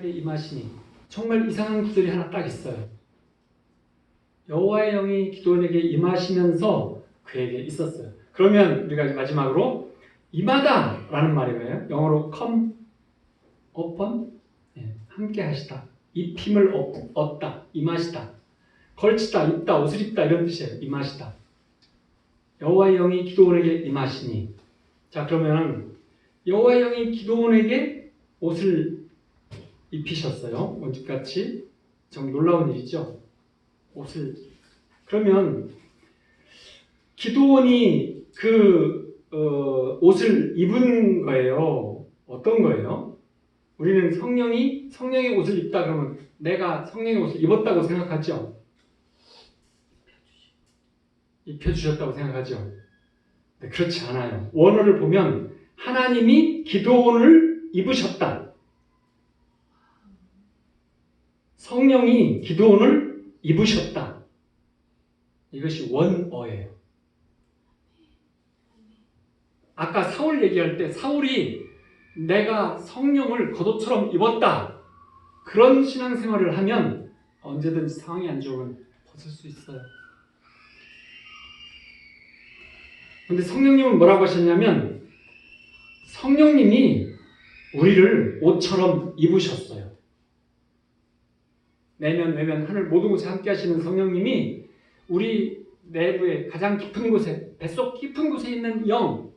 기도원에게 임하시니 정말 이상한 구절이 하나 딱 있어요. 여호와의 영이 기도원에게 임하시면서 그에게 있었어요. 그러면 우리가 마지막으로 임하다라는 말이 뭐예요? 영어로 come upon 예, 함께 하시다. 입힘을 얻- 얻다. 임하시다. 걸치다, 입다, 옷을 입다 이런 뜻이에요. 임하시다. 여호와의 영이 기도원에게 임하시니 자 그러면 여호와의 영이 기도원에게 옷을 입히셨어요. 오직같이 정 놀라운 일이죠. 옷을 그러면 기도원이 그 어, 옷을 입은 거예요. 어떤 거예요? 우리는 성령이 성령의 옷을 입다 그러면 내가 성령의 옷을 입었다고 생각하죠. 입혀주셨다고 생각하죠. 네, 그렇지 않아요. 원어를 보면 하나님이 기도원을 입으셨다. 성령이 기도원을 입으셨다. 이것이 원어예요. 아까 사울 얘기할 때 사울이 내가 성령을 겉옷처럼 입었다. 그런 신앙생활을 하면 언제든지 상황이 안 좋으면 벗을 수 있어요. 근데 성령님은 뭐라고 하셨냐면 성령님이 우리를 옷처럼 입으셨어요. 내면 외면 하늘 모든 곳에 함께 하시는 성령님이 우리 내부의 가장 깊은 곳에 뱃속 깊은 곳에 있는 영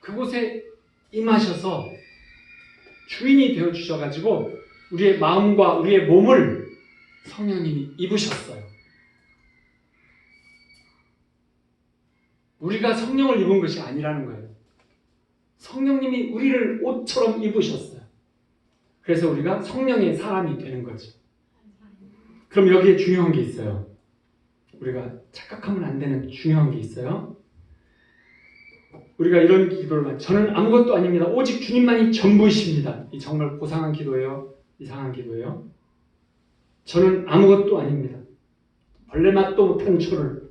그곳에 임하셔서 주인이 되어 주셔 가지고 우리의 마음과 우리의 몸을 성령님이 입으셨어요. 우리가 성령을 입은 것이 아니라는 거예요. 성령님이 우리를 옷처럼 입으셨어요. 그래서 우리가 성령의 사람이 되는 거죠. 그럼 여기에 중요한 게 있어요. 우리가 착각하면 안 되는 중요한 게 있어요. 우리가 이런 기도를 만 저는 아무것도 아닙니다. 오직 주님만이 전부이십니다. 이 정말 고상한 기도예요. 이상한 기도예요. 저는 아무것도 아닙니다. 벌레 맛도 못한 저를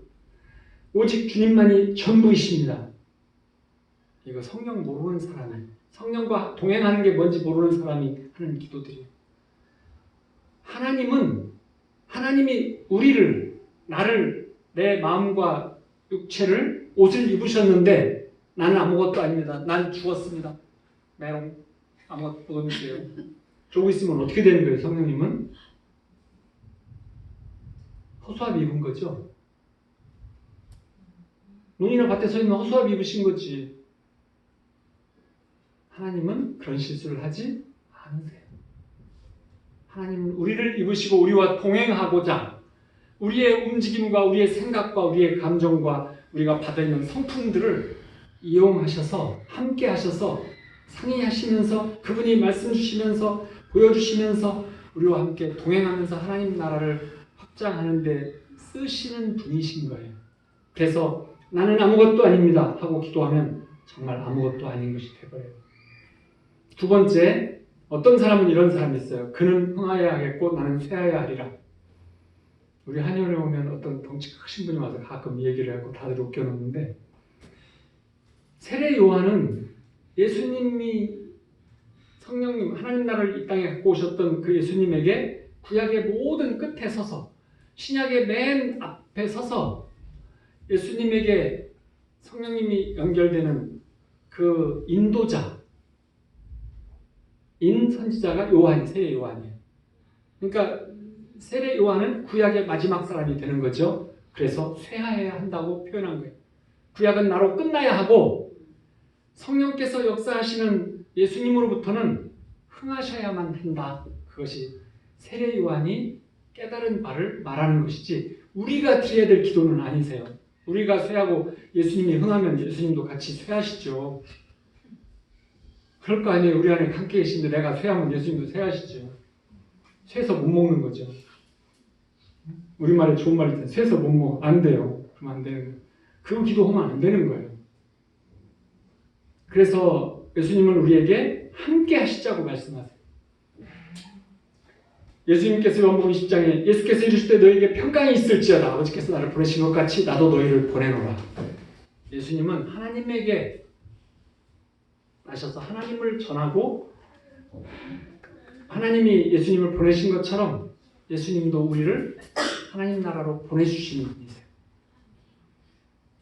오직 주님만이 전부이십니다. 이거 성령 모르는 사람이 성령과 동행하는 게 뭔지 모르는 사람이 하는 기도들이에요. 하나님은 하나님이 우리를 나를 내 마음과 육체를 옷을 입으셨는데 나는 아무것도 아닙니다. 난 죽었습니다. 메롱 아무것도 없는데요. 그러고 있으면 어떻게 되는 거예요, 성령님은? 허수아비 입은 거죠. 논이나 밭에 서 있는 허수아비 입으신 거지. 하나님은 그런 실수를 하지 않으세요. 하나님은 우리를 입으시고 우리와 동행하고자 우리의 움직임과 우리의 생각과 우리의 감정과 우리가 받아있는 성품들을 이용하셔서 함께 하셔서 상의하시면서 그분이 말씀 주시면서 보여주시면서 우리와 함께 동행하면서 하나님 나라를 확장하는데 쓰시는 분이신 거예요. 그래서 나는 아무것도 아닙니다 하고 기도하면 정말 아무것도 아닌 것이 되버려요. 두 번째, 어떤 사람은 이런 사람이 있어요. 그는 흥하여야 하겠고 나는 쇠하여야 하리라. 우리 한의원에 오면 어떤 덩치 크신 분이 와서 가끔 이 얘기를 하고 다들 웃겨놓는데 세례 요한은 예수님이 성령님 하나님 나라를 이 땅에 갖고 오셨던 그 예수님에게 구약의 모든 끝에 서서 신약의 맨 앞에 서서 예수님에게 성령님이 연결되는 그 인도자 인 선지자가 요한이 세례 요한이에요. 그러니까 세례 요한은 구약의 마지막 사람이 되는 거죠. 그래서 쇠하여야 한다고 표현한 거예요. 구약은 나로 끝나야 하고 성령께서 역사하시는 예수님으로부터는 흥하셔야만 한다. 그것이 세례 요한이 깨달은 바를 말하는 것이지 우리가 드려야 될 기도는 아니세요. 우리가 쇠하고 예수님이 흥하면 예수님도 같이 쇠하시죠. 그럴 거 아니에요. 우리 안에 함께 계신데 내가 쇠하면 예수님도 쇠하시죠. 쇠서 못 먹는 거죠. 우리말에 좋은 말이 있어요. 쇠서 못 먹어. 안 돼요. 그러면 안 되는 거예요. 그 기도하면 안 되는 거예요. 그래서 예수님은 우리에게 함께 하시자고 말씀하세요. 예수님께서 요한복음 20장에 예수께서 이르실 때 너에게 평강이 있을지어다 아버지께서 나를 보내신 것 같이 나도 너희를 보내노라. 예수님은 하나님에게 나셔서 하나님을 전하고 하나님이 예수님을 보내신 것처럼 예수님도 우리를 하나님 나라로 보내주시는 분이세요.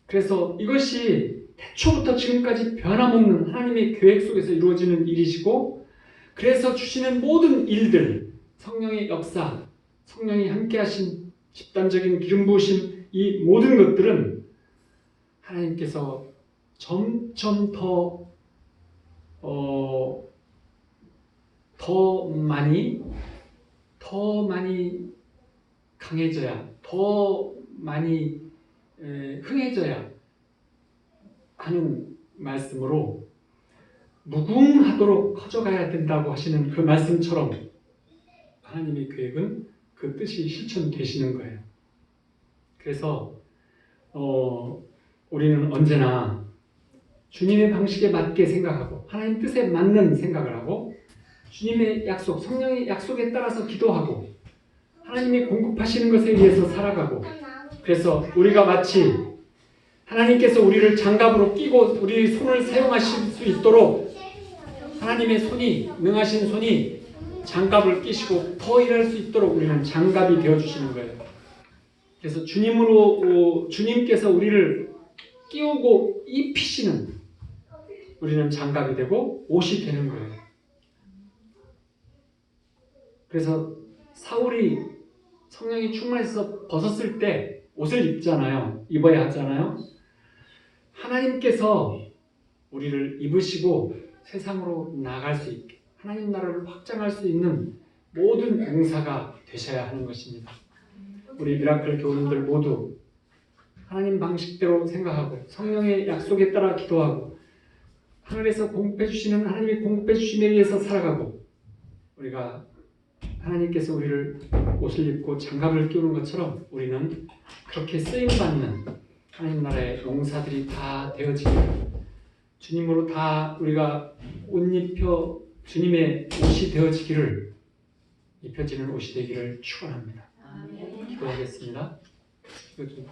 그래서 이것이 태초부터 지금까지 변함없는 하나님의 계획 속에서 이루어지는 일이시고 그래서 주시는 모든 일들 성령의 역사, 성령이 함께하신 집단적인 기름 부으심 이 모든 것들은 하나님께서 점점 더 어, 더 많이 더 많이 강해져야 더 많이 에, 흥해져야 하는 말씀으로 무궁하도록 커져가야 된다고 하시는 그 말씀처럼 하나님의 계획은 그 뜻이 실천되시는 거예요. 그래서 어, 우리는 언제나 주님의 방식에 맞게 생각하고 하나님 뜻에 맞는 생각을 하고 주님의 약속, 성령의 약속에 따라서 기도하고 하나님이 공급하시는 것에 의해서 살아가고 그래서 우리가 마치 하나님께서 우리를 장갑으로 끼고 우리 손을 사용하실 수 있도록 하나님의 손이 능하신 손이 장갑을 끼시고 더 일할 수 있도록 우리는 장갑이 되어 주시는 거예요. 그래서 주님으로 어, 주님께서 우리를 끼우고 입히시는 우리는 장갑이 되고 옷이 되는 거예요. 그래서 사울이 성령이 충만해서 벗었을 때 옷을 입잖아요. 입어야 하잖아요. 하나님께서 우리를 입으시고 세상으로 나갈 수 있게 하나님 나라를 확장할 수 있는 모든 용사가 되셔야 하는 것입니다. 우리 미라클 교우님들 모두 하나님 방식대로 생각하고 성령의 약속에 따라 기도하고 하늘에서 공급해 주시는 하나님이 공급해 주심에 의해서 살아가고 우리가 하나님께서 우리를 옷을 입고 장갑을 끼우는 것처럼 우리는 그렇게 쓰임 받는 하나님 나라의 용사들이 다 되어지기를 주님으로 다 우리가 옷 입혀 주님의 옷이 되어지기를 입혀지는 옷이 되기를 축원합니다. 기도하겠습니다. 좀-